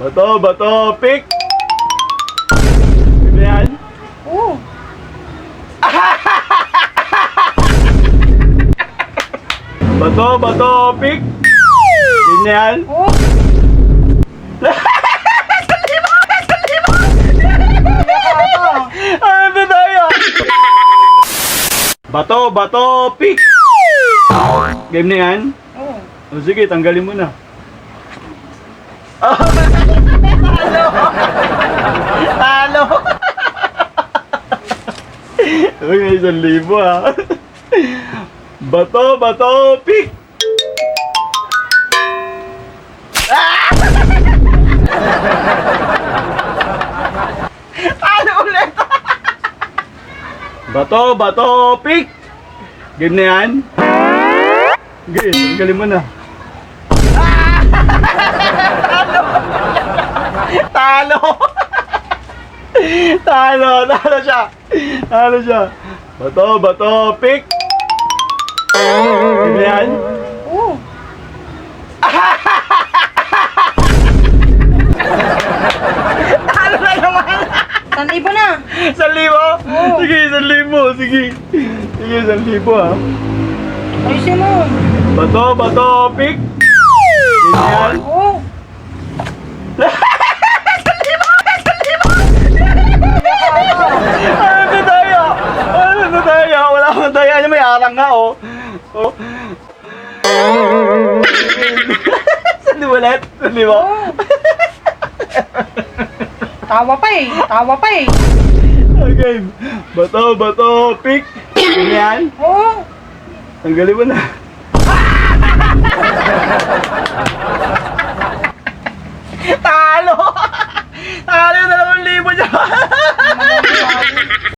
Bato, bato, pick! Ano yan? Oo. Bato, bato, pick! Yun yan? Oo. Ano tayo? Bato, bato, pick! Game na yan? Oo. O sige, tanggalin mo na. Talo. Uy, may isang libo ah. Bato, bato, pick! Talo ulit. Bato, bato, pick! Game na yan? Sige, tanggalin mo na. Talo. Talo, talo siya. Talo siya. Bato, bato, pick! Na yan? Oo. Talo na naman. San libo na. Isang libo? Oo. Sige, isang libo. Sige. Sige, isang libo ah. Ayusin mo. Bato, bato, pick! Game na yan? Oo. Ano na tayo? Ano na tayo? Wala akong tayo. Ano may arang nga oh. Oh. Saan ulit? Saan mo? Tawa pa eh. Tawa pa eh. Okay. Bato, bato, pick. Ganyan. Oo. Tanggalin mo na.